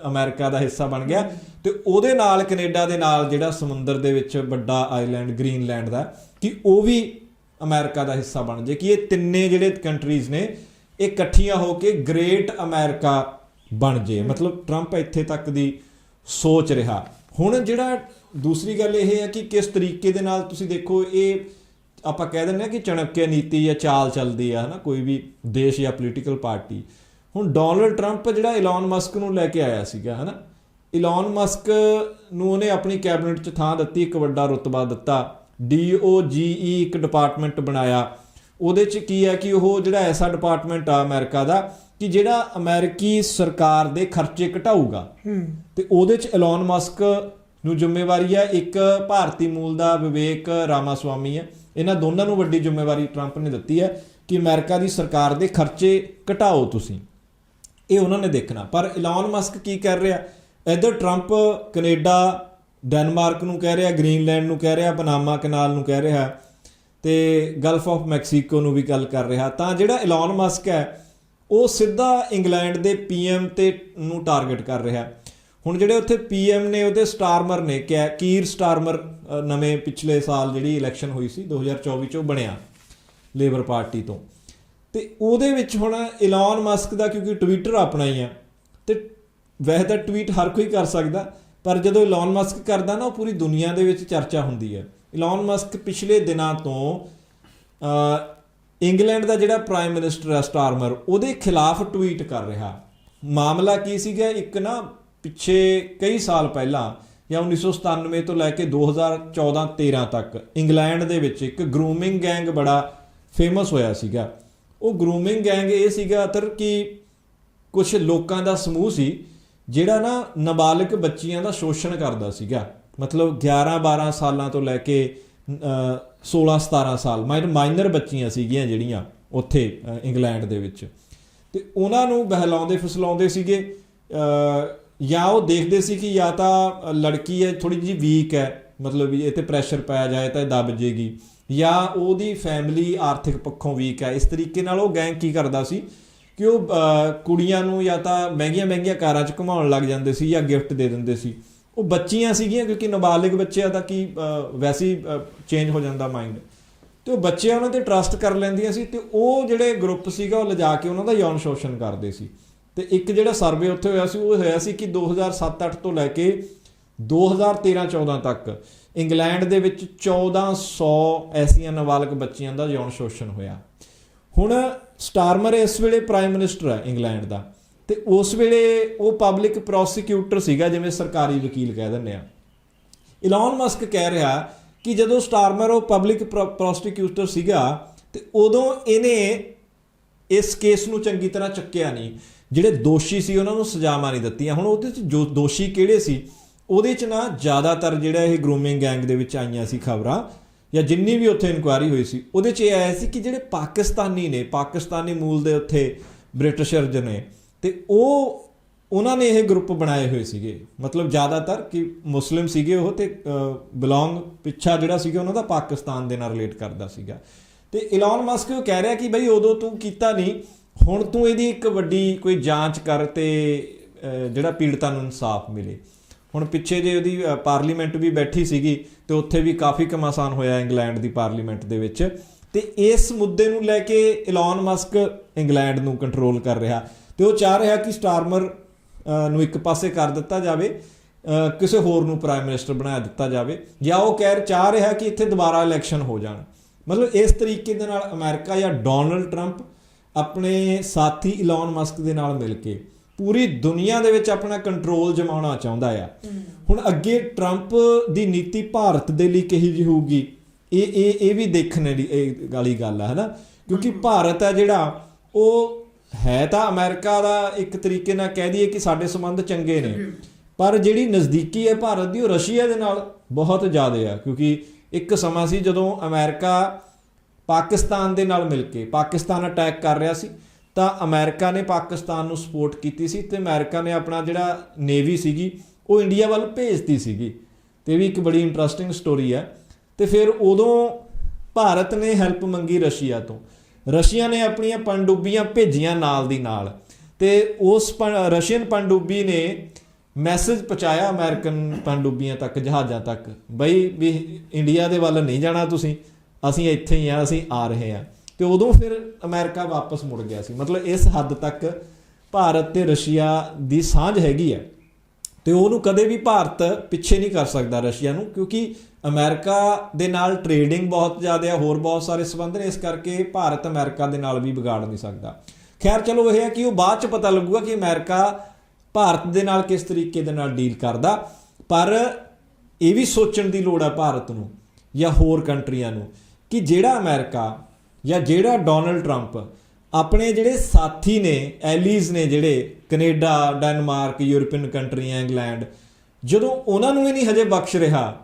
B: ਅਮਰੀਕਾ ਦਾ ਹਿੱਸਾ ਬਣ ਗਿਆ। ਤੇ ਉਹਦੇ ਨਾਲ ਕੈਨੇਡਾ ਦੇ ਨਾਲ ਜਿਹੜਾ ਸਮੁੰਦਰ ਦੇ ਵਿੱਚ ਵੱਡਾ ਆਈਲੈਂਡ ਗ੍ਰੀਨਲੈਂਡ ਦਾ ਕਿ ਉਹ ਵੀ ਅਮਰੀਕਾ ਦਾ ਹਿੱਸਾ ਬਣ ਜੇ। ਕਿ ਇਹ ਤਿੰਨੇ ਜਿਹੜੇ ਕੰਟਰੀਜ਼ ਨੇ ਇਹ ਇਕੱਠੀਆਂ ਹੋ ਕੇ ਗ੍ਰੇਟ ਅਮਰੀਕਾ ਬਣ ਜੇ। ਮਤਲਬ ਟਰੰਪ ਇੱਥੇ ਤੱਕ ਦੀ ਸੋਚ ਰਿਹਾ। ਹੁਣ ਜਿਹੜਾ ਦੂਸਰੀ ਗੱਲ ਇਹ ਹੈ ਕਿ ਕਿਸ ਤਰੀਕੇ ਦੇ ਨਾਲ ਤੁਸੀਂ ਦੇਖੋ, ਇਹ ਆਪਾਂ ਕਹਿ ਦਿੰਦੇ ਆ ਕਿ ਚਣਕਿਆ ਨੀਤੀ ਜਾਂ ਚਾਲ ਚੱਲਦੀ ਆ, ਹਨਾ, ਕੋਈ ਵੀ ਦੇਸ਼ ਜਾਂ ਪੋਲੀਟੀਕਲ ਪਾਰਟੀ ਹੁਣ ਡੋਨਲਡ ਟਰੰਪ ਜਿਹੜਾ ਇਲਨ ਮਸਕ ਨੂੰ ਲੈ ਕੇ ਆਇਆ ਸੀਗਾ, ਹਨਾ ਇਲਨ ਮਸਕ ਨੂੰ ਉਹਨੇ ਆਪਣੀ ਕੈਬਨਿਟ 'ਚ ਥਾਂ ਦਿੱਤੀ, ਇੱਕ ਵੱਡਾ ਰੁਤਬਾ ਦਿੱਤਾ। ਡੀਓਜੀਈ ਇੱਕ ਡਿਪਾਰਟਮੈਂਟ ਬਣਾਇਆ। ਉਹਦੇ 'ਚ ਕੀ ਹੈ ਕਿ ਉਹ ਜਿਹੜਾ ਐਸਾ ਡਿਪਾਰਟਮੈਂਟ ਆ ਅਮਰੀਕਾ ਦਾ ਕਿ ਜਿਹੜਾ ਅਮਰੀਕੀ ਸਰਕਾਰ ਦੇ ਖਰਚੇ ਘਟਾਊਗਾ ਤੇ ਉਹਦੇ ਚ ਐਲਨ ਮਸਕ ਨੂੰ ਜ਼ਿੰਮੇਵਾਰੀ ਹੈ ਇੱਕ ਭਾਰਤੀ ਮੂਲ ਦਾ ਵਿਵੇਕ ਰਾਮਾਸਵਾਮੀ ਹੈ। ਇਹਨਾਂ ਦੋਨਾਂ ਨੂੰ ਵੱਡੀ ਜ਼ਿੰਮੇਵਾਰੀ ਟਰੰਪ ਨੇ ਦਿੱਤੀ ਹੈ ਕਿ ਅਮਰੀਕਾ ਦੀ ਸਰਕਾਰ ਦੇ ਖਰਚੇ ਘਟਾਓ ਤੁਸੀਂ। ਇਹ ਉਹਨਾਂ ਨੇ ਦੇਖਣਾ। ਪਰ ਐਲਨ ਮਸਕ ਕੀ ਕਰ ਰਿਹਾ? ਇਧਰ ਟਰੰਪ ਕੈਨੇਡਾ ਡੈਨਮਾਰਕ ਨੂੰ ਕਹਿ ਰਿਹਾ ਗ੍ਰੀਨਲੈਂਡ ਨੂੰ ਕਹਿ ਰਿਹਾ ਪਨਾਮਾ ਕਨਾਲ ਨੂੰ ਕਹਿ ਰਿਹਾ ਤੇ ਗਲਫ ਆਫ ਮੈਕਸੀਕੋ ਨੂੰ ਵੀ ਗੱਲ ਕਰ ਰਿਹਾ। ਤਾਂ ਜਿਹੜਾ ਐਲਨ ਮਸਕ ਹੈ ਉਹ ਸਿੱਧਾ ਇੰਗਲੈਂਡ ਦੇ ਪੀਐਮ ਤੇ ਨੂੰ ਟਾਰਗੇਟ ਕਰ ਰਿਹਾ ਹੁਣ ਜਿਹੜੇ ਉੱਥੇ ਪੀਐਮ ਨੇ, ਉਹਦੇ ਸਟਾਰਮਰ ਨੇ, ਕਿਆ ਕੀਰ ਸਟਾਰਮਰ ਨਵੇਂ ਪਿਛਲੇ ਸਾਲ ਜਿਹੜੀ ਇਲੈਕਸ਼ਨ ਹੋਈ ਸੀ 2024 ਚ ਉਹ ਬਣਿਆ ਲੇਬਰ ਪਾਰਟੀ ਤੋਂ। ਤੇ ਉਹਦੇ ਵਿੱਚ ਹੁਣ ਇਲਨ ਮਸਕ ਦਾ, ਕਿਉਂਕਿ ਟਵਿੱਟਰ ਆਪਣਾ ਹੀ ਆ ਤੇ ਵੈਸੇ ਤਾਂ ਟਵੀਟ ਹਰ ਕੋਈ ਕਰ ਸਕਦਾ, ਪਰ ਜਦੋਂ ਇਲਨ ਮਸਕ ਕਰਦਾ ਨਾ, ਉਹ ਪੂਰੀ ਦੁਨੀਆ ਦੇ ਵਿੱਚ ਚਰਚਾ ਹੁੰਦੀ ਹੈ। ਇਲਨ ਮਸਕ ਪਿਛਲੇ ਦਿਨਾਂ ਤੋਂ ਇੰਗਲੈਂਡ ਦਾ ਜਿਹੜਾ ਪ੍ਰਾਈਮ ਮਿਨਿਸਟਰ ਹੈ ਸਟਾਰਮਰ, ਉਹਦੇ ਖਿਲਾਫ ਟਵੀਟ ਕਰ ਰਿਹਾ। ਮਾਮਲਾ ਕੀ ਸੀਗਾ? ਇੱਕ ਨਾ ਪਿੱਛੇ ਕਈ ਸਾਲ ਪਹਿਲਾਂ, ਜਾਂ 1997 ਤੋਂ ਲੈ ਕੇ 2014-13 ਤੱਕ, ਇੰਗਲੈਂਡ ਦੇ ਵਿੱਚ ਇੱਕ ਗਰੂਮਿੰਗ ਗੈਂਗ ਬੜਾ ਫੇਮਸ ਹੋਇਆ ਸੀਗਾ। ਉਹ ਗਰੂਮਿੰਗ ਗੈਂਗ ਇਹ ਸੀਗਾ, ਅਤਰ, ਕਿ ਕੁਝ ਲੋਕਾਂ ਦਾ ਸਮੂਹ ਸੀ, ਜਿਹੜਾ ਨਾ ਨਾਬਾਲਗ ਬੱਚੀਆਂ ਦਾ ਸ਼ੋਸ਼ਣ ਕਰਦਾ ਸੀਗਾ। ਮਤਲਬ 11 12 ਸਾਲਾਂ ਤੋਂ ਲੈ ਕੇ 16 17 ਸਾਲ ਮਾਈਨਰ ਮਾਈਨਰ ਬੱਚੀਆਂ ਸੀਗੀਆਂ ਜਿਹੜੀਆਂ ਉੱਥੇ ਇੰਗਲੈਂਡ ਦੇ ਵਿੱਚ। ਤੇ ਉਹਨਾਂ ਨੂੰ ਬਹਿਲਾਉਂਦੇ, ਫਸਲਾਉਂਦੇ ਸੀਗੇ। ਜਾਂ ਉਹ ਦੇਖਦੇ ਸੀ ਕਿ ਜਾਂ ਤਾਂ ਲੜਕੀ ਹੈ ਥੋੜੀ ਜਿਹੀ ਵੀਕ ਹੈ, ਮਤਲਬ ਵੀ ਇਹ ਤੇ ਪ੍ਰੈਸ਼ਰ ਪਾਇਆ ਜਾਏ ਤਾਂ ਇਹ ਦਬ ਜੇਗੀ। ਜਾਂ ਉਹਦੀ ਫੈਮਿਲੀ ਆਰਥਿਕ ਪੱਖੋਂ ਵੀਕ ਹੈ। ਇਸ ਤਰੀਕੇ ਨਾਲ ਉਹ ਗੈਂਗ ਕੀ ਕਰਦਾ ਸੀ ਕਿ ਉਹ ਕੁੜੀਆਂ ਨੂੰ ਜਾਂ ਤਾਂ ਮਹਿੰਗੀਆਂ ਮਹਿੰਗੀਆਂ ਕਾਰਾਂ 'ਚ ਘੁਮਾਉਣ ਲੱਗ ਜਾਂਦੇ ਸੀ ਜਾਂ ਗਿਫਟ ਦੇ ਦਿੰਦੇ ਸੀ। ਉਹ ਬੱਚੀਆਂ ਸੀਗੀਆਂ ਕਿਉਂਕਿ ਨਾਬਾਲਿਗ ਬੱਚਿਆਂ ਦਾ ਕੀ ਅ, ਵੈਸੇ ਹੀ ਚੇਂਜ ਹੋ ਜਾਂਦਾ ਮਾਈਂਡ ਤੇ ਉਹ ਬੱਚੇ ਉਹਨਾਂ ਤੇ ਟਰਸਟ ਕਰ ਲੈਂਦੀਆਂ ਸੀ ਤੇ ਉਹ ਜਿਹੜੇ ਗਰੁੱਪ ਸੀਗਾ ਉਹ ਲਿਜਾ ਕੇ ਉਹਨਾਂ ਦਾ ਯੌਨ ਸ਼ੋਸ਼ਣ ਕਰਦੇ ਸੀ। ਤੇ ਇੱਕ ਜਿਹੜਾ ਸਰਵੇ ਉੱਥੇ ਹੋਇਆ ਸੀ ਉਹ ਹੋਇਆ ਸੀ ਕਿ 2007-8 ਤੋਂ ਲੈ ਕੇ 2013-14 ਤੱਕ ਇੰਗਲੈਂਡ ਦੇ ਵਿੱਚ 1400 ਐਸੀਆਂ ਨਾਬਾਲਗ ਬੱਚੀਆਂ ਦਾ ਯੌਨ ਸ਼ੋਸ਼ਣ ਹੋਇਆ। ਹੁਣ ਸਟਾਰਮਰ ਇਸ ਵੇਲੇ ਪ੍ਰਾਈਮ ਮਿਨਿਸਟਰ ਹੈ ਇੰਗਲੈਂਡ ਦਾ। ਤੇ ਉਸ ਵੇਲੇ ਉਹ ਪਬਲਿਕ ਪ੍ਰੋਸੀਕਿਊਟਰ ਸੀਗਾ, ਜਿਵੇਂ ਸਰਕਾਰੀ ਵਕੀਲ ਕਹਿ ਦਿੰਦੇ ਆ। ਇਲਨ ਮਸਕ ਕਹਿ ਰਿਹਾ ਕਿ ਜਦੋਂ ਸਟਾਰਮਰ ਉਹ ਪਬਲਿਕ ਪ੍ਰੋਸੀਕਿਊਟਰ ਸੀਗਾ, ਤੇ ਉਦੋਂ ਇਹਨੇ ਇਸ ਕੇਸ ਨੂੰ ਚੰਗੀ ਤਰ੍ਹਾਂ ਚੱਕਿਆ ਨਹੀਂ। ਜਿਹੜੇ ਦੋਸ਼ੀ ਸੀ, ਉਹਨਾਂ ਨੂੰ ਸਜ਼ਾਵਾਂ ਨਹੀਂ ਦਿੱਤੀਆਂ। ਹੁਣ ਉਹਦੇ ਚ ਜੋ ਦੋਸ਼ੀ ਕਿਹੜੇ ਸੀ, ਉਹਦੇ ਚ ਨਾ ਜ਼ਿਆਦਾਤਰ ਜਿਹੜਾ ਇਹ ਗਰੂਮਿੰਗ ਗੈਂਗ ਦੇ ਵਿੱਚ ਆਈਆਂ ਸੀ ਖਬਰਾਂ, ਜਾਂ ਜਿੰਨੀ ਵੀ ਉੱਥੇ ਇਨਕੁਆਇਰੀ ਹੋਈ ਸੀ, ਉਹਦੇ ਚ ਇਹ ਆਇਆ ਸੀ ਕਿ ਜਿਹੜੇ ਪਾਕਿਸਤਾਨੀ ਨੇ, ਪਾਕਿਸਤਾਨੀ ਮੂਲ ਦੇ ਉੱਥੇ ਬ੍ਰਿਟਿਸ਼ਰਜ ਨੇ ਤੇ ਉਹ, ਉਹਨਾਂ ਨੇ ਇਹ ਗਰੁੱਪ ਬਣਾਏ ਹੋਏ ਸੀਗੇ। ਮਤਲਬ ਜ਼ਿਆਦਾਤਰ ਕਿ ਮੁਸਲਿਮ ਸੀਗੇ ਉਹ ਤੇ ਬਿਲੋਂਗ ਪਿੱਛਾ ਜਿਹੜਾ ਸੀਗਾ ਉਹਨਾਂ ਦਾ ਪਾਕਿਸਤਾਨ ਦੇ ਨਾਲ ਰਿਲੇਟ ਕਰਦਾ ਸੀਗਾ। ਤੇ ਇਲਨ ਮਸਕ ਉਹ ਕਹਿ ਰਿਹਾ ਕਿ ਬਈ ਉਦੋਂ ਤੂੰ ਕੀਤਾ ਨਹੀਂ, ਹੁਣ ਤੂੰ ਇਹਦੀ ਇੱਕ ਵੱਡੀ ਕੋਈ ਜਾਂਚ ਕਰ ਤੇ ਜਿਹੜਾ ਪੀੜਤਾਂ ਨੂੰ ਇਨਸਾਫ ਮਿਲੇ। ਹੁਣ ਪਿੱਛੇ ਜੇ ਉਹਦੀ ਪਾਰਲੀਮੈਂਟ ਵੀ ਬੈਠੀ ਸੀਗੀ ਤੇ ਉੱਥੇ ਵੀ ਕਾਫੀ ਕਮਾਸਾਨ ਹੋਇਆ ਇੰਗਲੈਂਡ ਦੀ ਪਾਰਲੀਮੈਂਟ ਦੇ ਵਿੱਚ। ਤੇ ਇਸ ਮੁੱਦੇ ਨੂੰ ਲੈ ਕੇ ਇਲਨ ਮਸਕ ਇੰਗਲੈਂਡ ਨੂੰ ਕੰਟਰੋਲ ਕਰ ਰਿਹਾ। ਤੇ ਉਹ ਚਾਹ ਰਿਹਾ ਕਿ ਸਟਾਰਮਰ ਨੂੰ ਇੱਕ ਪਾਸੇ ਕਰ ਦਿੱਤਾ ਜਾਵੇ ਕਿਸੇ ਹੋਰ ਨੂੰ ਪ੍ਰਾਈਮ ਮਿਨਿਸਟਰ ਬਣਾ ਦਿੱਤਾ ਜਾਵੇ ਜਾਂ ਉਹ ਕਹਿ ਚਾਹ ਰਿਹਾ ਕਿ ਇੱਥੇ ਦੁਬਾਰਾ ਇਲੈਕਸ਼ਨ ਹੋ ਜਾਣ। ਮਤਲਬ ਇਸ ਤਰੀਕੇ ਦੇ ਨਾਲ ਅਮਰੀਕਾ ਜਾਂ ਡੋਨਲਡ ਟਰੰਪ ਆਪਣੇ ਸਾਥੀ ਇਲਨ ਮਸਕ ਦੇ ਨਾਲ ਮਿਲ ਕੇ ਪੂਰੀ ਦੁਨੀਆ ਦੇ ਵਿੱਚ ਆਪਣਾ ਕੰਟਰੋਲ ਜਮਾਉਣਾ ਚਾਹੁੰਦਾ ਆ। ਹੁਣ ਅੱਗੇ ਟਰੰਪ ਦੀ ਨੀਤੀ ਭਾਰਤ ਦੇ ਲਈ ਕਹੀ ਜਿਹੀ ਹੋਊਗੀ ਇਹ ਇਹ ਇਹ ਵੀ ਦੇਖਣ ਦੀ ਇਹ ਵਾਲੀ ਗੱਲ ਆ ਹਨਾ? ਕਿਉਂਕਿ ਭਾਰਤ ਹੈ ਜਿਹੜਾ ਉਹ ਹੈ ਤਾਂ ਅਮਰੀਕਾ ਦਾ ਇੱਕ ਤਰੀਕੇ ਨਾਲ ਕਹਿ ਦਈਏ ਕਿ ਸਾਡੇ ਸੰਬੰਧ ਚੰਗੇ ਨੇ। ਪਰ ਜਿਹੜੀ ਨਜ਼ਦੀਕੀ ਹੈ ਭਾਰਤ ਦੀ ਉਹ ਰਸ਼ੀਆ ਦੇ ਨਾਲ ਬਹੁਤ ਜ਼ਿਆਦਾ ਆ, ਕਿਉਂਕਿ ਇੱਕ ਸਮਾਂ ਸੀ ਜਦੋਂ ਅਮਰੀਕਾ ਪਾਕਿਸਤਾਨ ਦੇ ਨਾਲ ਮਿਲ ਕੇ ਪਾਕਿਸਤਾਨ ਅਟੈਕ ਕਰ ਰਿਹਾ ਸੀ, ਤਾਂ ਅਮਰੀਕਾ ਨੇ ਪਾਕਿਸਤਾਨ ਨੂੰ ਸਪੋਰਟ ਕੀਤੀ ਸੀ ਤੇ ਅਮਰੀਕਾ ਨੇ ਆਪਣਾ ਜਿਹੜਾ ਨੇਵੀ ਸੀਗੀ, ਉਹ ਇੰਡੀਆ ਵੱਲ ਭੇਜਤੀ ਸੀਗੀ। ਤੇ ਇਹ ਵੀ ਇੱਕ ਬੜੀ ਇੰਟਰਸਟਿੰਗ ਸਟੋਰੀ ਹੈ ਤੇ ਫਿਰ ਉਦੋਂ ਭਾਰਤ ਨੇ ਹੈਲਪ ਮੰਗੀ ਰਸ਼ੀਆ ਤੋਂ। ਰਸ਼ੀਆ ਨੇ ਆਪਣੀਆਂ ਪਣਡੁੱਬੀਆਂ ਭੇਜੀਆਂ ਨਾਲ ਦੀ ਨਾਲ। ਤੇ ਉਸ ਪਣ- ਰਸ਼ੀਅਨ ਪਣਡੁੱਬੀ ਨੇ ਮੈਸੇਜ ਪਹੁੰਚਾਇਆ ਅਮਰੀਕਨ ਪਣਡੁੱਬੀਆਂ ਤੱਕ, ਜਹਾਜ਼ਾਂ ਤੱਕ, ਬਈ ਵੀ ਇੰਡੀਆ ਦੇ ਵੱਲ ਨਹੀਂ ਜਾਣਾ ਤੁਸੀਂ, ਅਸੀਂ ਇੱਥੇ ਹੀ ਆ, ਅਸੀਂ ਆ ਰਹੇ ਆ। ਤੇ ਉਦੋਂ ਫਿਰ ਅਮਰੀਕਾ ਵਾਪਸ ਮੁੜ ਗਿਆ ਸੀ। ਮਤਲਬ ਇਸ ਹੱਦ ਤੱਕ ਭਾਰਤ ਤੇ ਰਸ਼ੀਆ ਦੀ ਸਾਂਝ ਹੈਗੀ ਹੈ ਤੇ ਉਹਨੂੰ ਕਦੇ ਵੀ ਭਾਰਤ ਪਿੱਛੇ ਨਹੀਂ ਕਰ ਸਕਦਾ ਰਸ਼ੀਆ ਨੂੰ, ਕਿਉਂਕਿ ਅਮਰੀਕਾ ਦੇ ਨਾਲ ਟ੍ਰੇਡਿੰਗ ਬਹੁਤ ਜ਼ਿਆਦਾ ਹੈ ਹੋਰ ਬਹੁਤ ਸਾਰੇ ਸਬੰਧ ਨੇ, ਇਸ ਕਰਕੇ ਭਾਰਤ ਅਮਰੀਕਾ ਦੇ ਨਾਲ ਵੀ ਵਿਗਾੜ ਨਹੀਂ ਸਕਦਾ। ਖੈਰ, ਚਲੋ ਇਹ ਹੈ ਕਿ ਉਹ ਬਾਅਦ ਚ ਪਤਾ ਲੱਗੂਗਾ ਕਿ ਅਮਰੀਕਾ ਭਾਰਤ ਦੇ ਨਾਲ ਕਿਸ ਤਰੀਕੇ ਦੇ ਨਾਲ ਡੀਲ ਕਰਦਾ, ਪਰ ਇਹ ਵੀ ਸੋਚਣ ਦੀ ਲੋੜ ਹੈ ਭਾਰਤ ਨੂੰ ਜਾਂ ਹੋਰ ਕੰਟਰੀਆਂ ਨੂੰ ਕਿ ਜਿਹੜਾ ਅਮਰੀਕਾ ਜਾਂ ਜਿਹੜਾ ਡੋਨਲਡ ਟਰੰਪ ਆਪਣੇ ਜਿਹੜੇ ਸਾਥੀ ਨੇ ਐਲੀਜ਼ ਨੇ ਜਿਹੜੇ ਕੈਨੇਡਾ, ਡੈਨਮਾਰਕ, ਯੂਰਪੀਅਨ ਕੰਟਰੀਆਂ ਇੰਗਲੈਂਡ, ਜਦੋਂ ਉਹਨਾਂ ਨੂੰ ਵੀ ਨਹੀਂ ਹਜੇ ਬਖਸ਼ ਰਿਹਾ,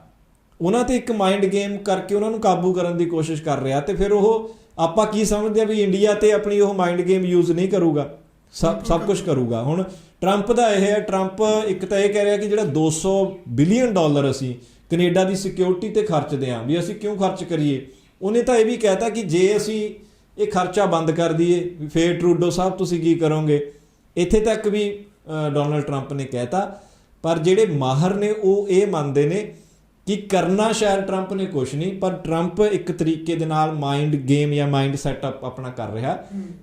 B: ਉਹਨਾਂ ਤੇ ਇੱਕ ਮਾਈਂਡ ਗੇਮ ਕਰਕੇ ਉਹਨਾਂ ਨੂੰ ਕਾਬੂ ਕਰਨ ਦੀ ਕੋਸ਼ਿਸ਼ ਕਰ ਰਿਹਾ ਤੇ ਫਿਰ ਉਹ ਆਪਾਂ ਕੀ ਸਮਝਦੇ ਆ ਵੀ ਇੰਡੀਆ ਤੇ ਆਪਣੀ ਉਹ ਮਾਈਂਡ ਗੇਮ ਯੂਜ਼ ਨਹੀਂ ਕਰੂਗਾ, ਸਭ ਸਭ ਕੁਝ ਕਰੂਗਾ। ਹੁਣ ਟਰੰਪ ਦਾ ਇਹ ਹੈ ਟਰੰਪ ਇੱਕ ਤਾਂ ਇਹ ਕਹਿ ਰਿਹਾ ਕਿ ਜਿਹੜਾ 200 ਬਿਲੀਅਨ ਡਾਲਰ ਅਸੀਂ ਕੈਨੇਡਾ ਦੀ ਸਿਕਿਉਰਿਟੀ ਤੇ ਖਰਚਦੇ ਆਂ, ਵੀ ਅਸੀਂ ਕਿਉਂ ਖਰਚ ਕਰੀਏ? ਉਹਨੇ ਤਾਂ ਇਹ ਵੀ ਕਹਿਤਾ ਕਿ ਜੇ ਅਸੀਂ ਇਹ ਖਰਚਾ ਬੰਦ ਕਰ ਦਈਏ ਫੇਰ ਟਰੂਡੋ ਸਾਹਿਬ ਤੁਸੀਂ ਕੀ ਕਰੋਗੇ? ਇੱਥੇ ਤੱਕ ਵੀ ਡੋਨਲਡ ਟਰੰਪ ਨੇ ਕਹਿਤਾ ਪਰ ਜਿਹੜੇ ਮਾਹਰ ਨੇ ਉਹ ਇਹ ਮੰਨਦੇ ਨੇ ਕਿ ਕਰਨਾ ਸ਼ਾਇਦ ਟਰੰਪ ਨੇ ਕੁਝ ਨਹੀਂ ਪਰ ਟਰੰਪ ਇੱਕ ਤਰੀਕੇ ਦੇ ਨਾਲ ਮਾਈਂਡ ਗੇਮ ਜਾਂ ਮਾਈਂਡ ਸੈਟਅਪ ਆਪਣਾ ਕਰ ਰਿਹਾ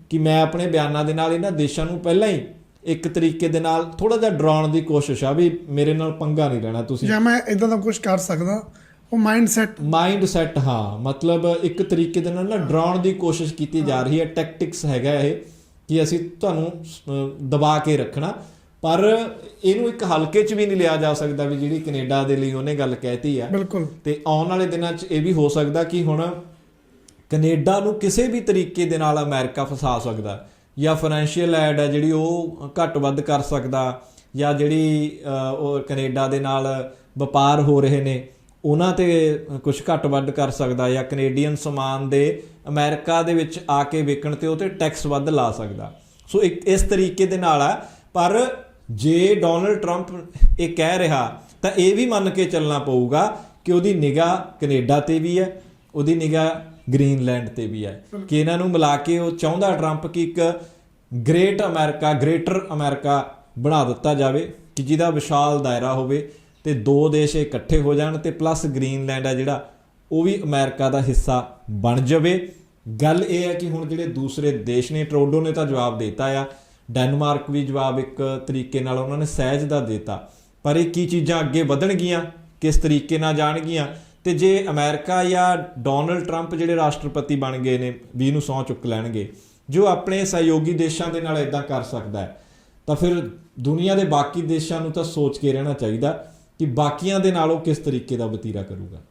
B: ਕਿ ਮੈਂ ਆਪਣੇ ਬਿਆਨਾਂ ਦੇ ਨਾਲ ਇਹਨਾਂ ਦੇਸ਼ਾਂ ਨੂੰ ਪਹਿਲਾਂ ਹੀ ਇੱਕ ਤਰੀਕੇ ਦੇ ਨਾਲ ਥੋੜਾ ਜਿਹਾ ਡਰਾਉਣ ਦੀ ਕੋਸ਼ਿਸ਼ ਆ ਵੀ ਮੇਰੇ ਨਾਲ ਪੰਗਾ ਨਹੀਂ ਲੈਣਾ ਤੁਸੀਂ।
A: ਜਾਂ ਮੈਂ ਇਦਾਂ ਦਾ ਕੁਝ ਕਰ ਸਕਦਾ ਉਹ ਮਾਈਂਡ ਸੈਟ
B: ਮਾਈਂਡ ਸੈਟ ਹਾਂ। ਮਤਲਬ ਇੱਕ ਤਰੀਕੇ ਦੇ ਨਾਲ ਨਾ ਡਰਾਉਣ ਦੀ ਕੋਸ਼ਿਸ਼ ਕੀਤੀ ਜਾ ਰਹੀ ਹੈ। ਟੈਕਟਿਕਸ ਹੈਗਾ ਇਹ ਕਿ ਅਸੀਂ ਤੁਹਾਨੂੰ ਦਬਾ ਕੇ ਰੱਖਣਾ। ਪਰ ਇਹਨੂੰ ਇੱਕ ਹਲਕੇ 'ਚ ਵੀ ਨਹੀਂ ਲਿਆ ਜਾ ਸਕਦਾ ਵੀ ਜਿਹੜੀ ਕੈਨੇਡਾ ਦੇ ਲਈ ਉਹਨੇ ਗੱਲ ਕਹਿਤੀ ਆ।
A: ਬਿਲਕੁਲ।
B: ਤੇ ਆਉਣ ਵਾਲੇ ਦਿਨਾਂ 'ਚ ਇਹ ਵੀ ਹੋ ਸਕਦਾ ਕਿ ਹੁਣ ਕੈਨੇਡਾ ਨੂੰ ਕਿਸੇ ਵੀ ਤਰੀਕੇ ਦੇ ਨਾਲ ਅਮਰੀਕਾ ਫਸਾ ਸਕਦਾ। ਜਾਂ ਫਾਈਨੈਂਸ਼ੀਅਲ ਐਡ ਹੈ ਜਿਹੜੀ ਉਹ ਘੱਟ ਵੱਧ ਕਰ ਸਕਦਾ। ਜਾਂ ਜਿਹੜੀ ਉਹ ਕੈਨੇਡਾ ਦੇ ਨਾਲ ਵਪਾਰ ਹੋ ਰਹੇ ਨੇ। ਉਹਨਾਂ ਤੇ ਕੁਝ ਘੱਟ ਵੱਧ ਕਰ ਸਕਦਾ ਜਾਂ ਕੈਨੇਡੀਅਨ ਸਮਾਨ ਦੇ ਅਮਰੀਕਾ ਦੇ ਵਿੱਚ ਆ ਕੇ ਵੇਚਣ ਤੇ ਉਹ ਤੇ ਟੈਕਸ ਵੱਧ ਲਾ ਸਕਦਾ। ਸੋ ਇੱਕ ਇਸ ਤਰੀਕੇ ਦੇ ਨਾਲ ਆ, ਪਰ ਜੇ ਡੋਨਲਡ ਟਰੰਪ ਇਹ ਕਹਿ ਰਿਹਾ, ਤਾਂ ਇਹ ਵੀ ਮੰਨ ਕੇ ਚੱਲਣਾ ਪਊਗਾ ਕਿ ਉਹਦੀ ਨਿਗਾਹ ਕੈਨੇਡਾ ਤੇ ਵੀ ਹੈ, ਉਹਦੀ ਨਿਗਾਹ ਗ੍ਰੀਨਲੈਂਡ ਤੇ ਵੀ ਹੈ। ਕਿ ਇਹਨਾਂ ਨੂੰ ਮਿਲਾ ਕੇ ਉਹ ਚਾਹੁੰਦਾ ਟਰੰਪ ਕਿ ਇੱਕ ਗ੍ਰੇਟ ਅਮਰੀਕਾ, ਗ੍ਰੇਟਰ ਅਮਰੀਕਾ ਬਣਾ ਦਿੱਤਾ ਜਾਵੇ, ਕਿ ਜਿਹਦਾ ਵਿਸ਼ਾਲ ਦਾਇਰਾ ਹੋਵੇ। ਤੇ ਦੋ ਦੇਸ਼ ਇਕੱਠੇ ਹੋ ਜਾਣ ਤੇ ਪਲੱਸ ਗ੍ਰੀਨਲੈਂਡ ਹੈ ਜਿਹੜਾ, ਉਹ ਵੀ ਅਮਰੀਕਾ ਦਾ ਹਿੱਸਾ ਬਣ ਜਾਵੇ। ਗੱਲ ਇਹ ਹੈ ਕਿ ਹੁਣ ਜਿਹੜੇ ਦੂਸਰੇ ਦੇਸ਼ ਨੇ, ਟਰੋਡੋ ਨੇ ਤਾਂ ਜਵਾਬ ਦਿੱਤਾ ਆ। ਡੈਨਮਾਰਕ ਵੀ ਜਵਾਬ ਇੱਕ ਤਰੀਕੇ ਨਾਲ ਉਹਨਾਂ ਨੇ ਸਹਿਜ ਦਾ ਦਿੱਤਾ। ਪਰ ਇਹ ਕੀ ਚੀਜ਼ਾਂ ਅੱਗੇ ਵਧਣਗੀਆਂ, ਕਿਸ ਤਰੀਕੇ ਨਾਲ ਜਾਣਗੀਆਂ? ਤੇ ਜੇ ਅਮਰੀਕਾ ਜਾਂ ਡੋਨਲਡ ਟਰੰਪ ਜਿਹੜੇ ਰਾਸ਼ਟਰਪਤੀ ਬਣ ਗਏ ਨੇ ਵੀ ਨੂੰ ਸਹੁੰ ਚੁੱਕ ਲੈਣਗੇ, ਜੋ ਆਪਣੇ ਸਹਿਯੋਗੀ ਦੇਸ਼ਾਂ ਦੇ ਨਾਲ ਇਦਾਂ ਕਰ ਸਕਦਾ ਹੈ, ਤਾਂ ਫਿਰ ਦੁਨੀਆ ਦੇ ਬਾਕੀ ਦੇਸ਼ਾਂ ਨੂੰ ਤਾਂ ਸੋਚ ਕੇ ਰਹਿਣਾ ਚਾਹੀਦਾ। ਕਿ ਬਾਕੀਆਂ ਦੇ ਨਾਲ ਉਹ ਕਿਸ ਤਰੀਕੇ ਦਾ ਵਤੀਰਾ ਕਰੂਗਾ?